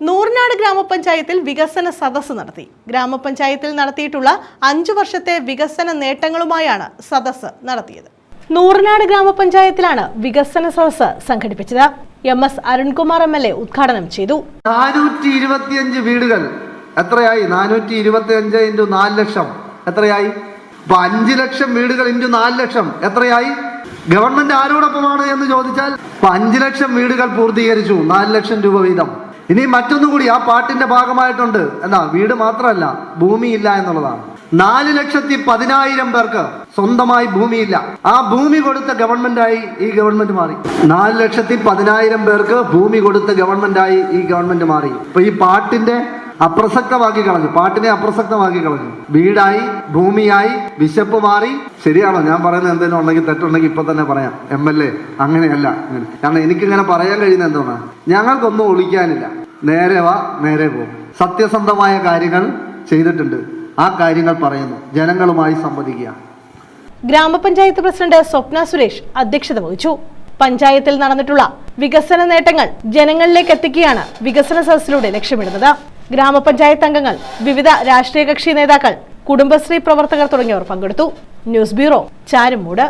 നൂറിനാട് ഗ്രാമപഞ്ചായത്തിൽ വികസന സദസ്സ് നടത്തി. ഗ്രാമപഞ്ചായത്തിൽ നടത്തിയിട്ടുള്ള അഞ്ചു വർഷത്തെ വികസന നേട്ടങ്ങളുമായാണ് സദസ്സ് നടത്തിയത്. നൂറിനാട് ഗ്രാമപഞ്ചായത്തിലാണ് വികസന സദസ്സ് സംഘടിപ്പിച്ചത്. M S Arunkumar M L A ഉദ്ഘാടനം ചെയ്തു. നാനൂറ്റി ഇരുപത്തിയഞ്ച് വീടുകൾ എത്രയായി? നാനൂറ്റി ഇരുപത്തി അഞ്ച് ഇന്റു നാല് ലക്ഷം എത്രയായി? അപ്പൊ അഞ്ച് ലക്ഷം വീടുകൾ ഇന്റു നാല് ലക്ഷം എത്രയായി? ഗവൺമെന്റ് ആരോടൊപ്പമാണ് എന്ന് ചോദിച്ചാൽ അഞ്ച് ലക്ഷം വീടുകൾ പൂർത്തീകരിച്ചു. നാല് ലക്ഷം രൂപ വീതം. ഇനി മറ്റൊന്നും കൂടി ആ പാട്ടിന്റെ ഭാഗമായിട്ടുണ്ട്. എന്നാ വീട് മാത്രമല്ല ഭൂമിയില്ല എന്നുള്ളതാണ്. നാല് ലക്ഷത്തി പതിനായിരം പേർക്ക് സ്വന്തമായി ഭൂമിയില്ല. ആ ഭൂമി കൊടുത്ത ഗവൺമെന്റായി ഈ ഗവൺമെന്റ് മാറി. നാല് ലക്ഷത്തി പതിനായിരം പേർക്ക് ഭൂമി കൊടുത്ത ഗവൺമെന്റായി ഈ ഗവൺമെന്റ് മാറി. ഇപ്പൊ ഈ പാട്ടിന്റെ അപ്രസക്തമാക്കി കളഞ്ഞു. പാട്ടിനെ അപ്രസക്തമാക്കി കളഞ്ഞു. വീടായി ഭൂമിയായി വിശപ്പ് മാറി. ശരിയാണോ? ഞാൻ പറയുന്നത് എന്തെങ്കിലും ഉണ്ടെങ്കിൽ തെറ്റുണ്ടെങ്കിൽ ഇപ്പൊ തന്നെ പറയാം. എം എൽ എ അങ്ങനെയല്ല. കാരണം എനിക്കിങ്ങനെ പറയാൻ കഴിയുന്ന എന്താണ് ഞങ്ങൾക്കൊന്നും ഒളിക്കാനില്ല. നേരെ വാ നേരെ പോകും സത്യസന്ധമായ കാര്യങ്ങൾ ചെയ്തിട്ടുണ്ട്. ആ കാര്യങ്ങൾ പറയുന്നു. ജനങ്ങളുമായി സംവദിക്കുക. ഗ്രാമപഞ്ചായത്ത് പ്രസിഡന്റ് സ്വപ്ന സുരേഷ് അധ്യക്ഷത വഹിച്ചു. പഞ്ചായത്തിൽ നടന്നിട്ടുള്ള വികസന നേട്ടങ്ങൾ ജനങ്ങളിലേക്ക് എത്തിക്കുകയാണ് വികസന സദസ്സിലൂടെ ലക്ഷ്യമിടുന്നത്. ഗ്രാമപഞ്ചായത്ത് അംഗങ്ങൾ വിവിധ രാഷ്ട്രീയ കക്ഷി നേതാക്കൾ കുടുംബശ്രീ പ്രവർത്തകർ തുടങ്ങിയവർ പങ്കെടുത്തു. News bureau Charummood.